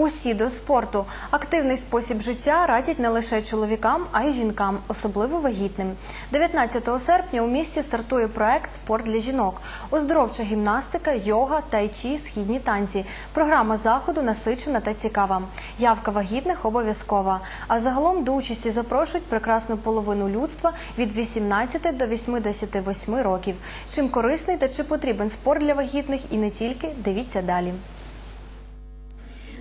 Усі до спорту. Активний спосіб життя радять не лише чоловікам, а й жінкам, особливо вагітним. 19 серпня у місті стартує проект Спорт для жінок. Оздоровча гімнастика, йога, тайчі, східні танці. Програма заходу насичена та цікава. Явка вагітних обов'язкова. А загалом до участі запрошують прекрасну половину людства від 18 до 88 років. Чим корисний та чи потрібен спорт для вагітних і не тільки, дивіться далі.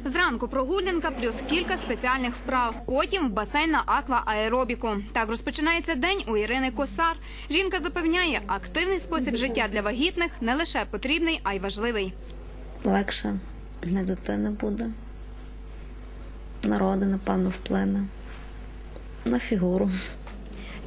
Зранку прогулянка плюс кілька спеціальних вправ. Потім в басейн на аквааеробіку. Так розпочинається день у Ірини Косар. Жінка запевняє, активний спосіб життя для вагітних не лише потрібний, а й важливий. легше для дитини буде. Народи, напевно, вплине на фігуру.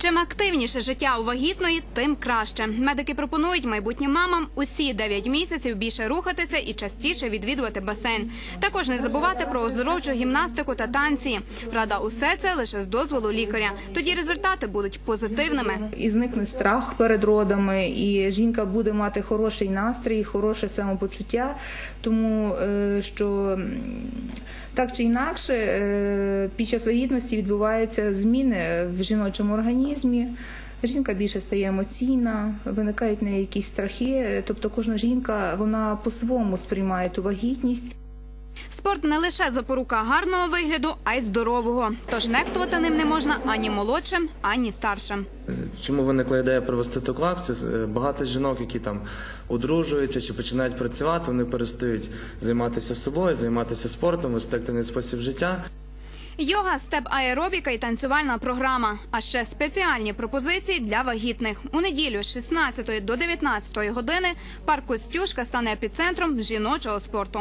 Чим активніше життя у вагітної, тим краще. Медики пропонують майбутнім мамам усі 9 місяців більше рухатися і частіше відвідувати басейн. Також не забувати про оздоровчу гімнастику та танці. Правда, усе це лише з дозволу лікаря. Тоді результати будуть позитивними. І зникне страх перед родами, і жінка буде мати хороший настрій, хороше самопочуття, тому е, що так чи інакше е, під час вагітності відбуваються зміни в жіночому організмі. Жінка більше стає емоційна, виникають на якісь страхи. Тобто кожна жінка вона по-своєму сприймає ту вагітність. Спорт не лише запорука гарного вигляду, а й здорового. Тож нехтувати ним не можна ані молодшим, ані старшим. Чому виникла ідея провести таку акцію? Е, Багато жінок, які там одружуються чи починають працювати, вони перестають займатися собою, займатися спортом, вести активний спосіб життя. Йога, степ аеробіка і танцювальна програма. А ще спеціальні пропозиції для вагітних. У неділю з 16 до 19 години парк Костюшка стане епіцентром жіночого спорту.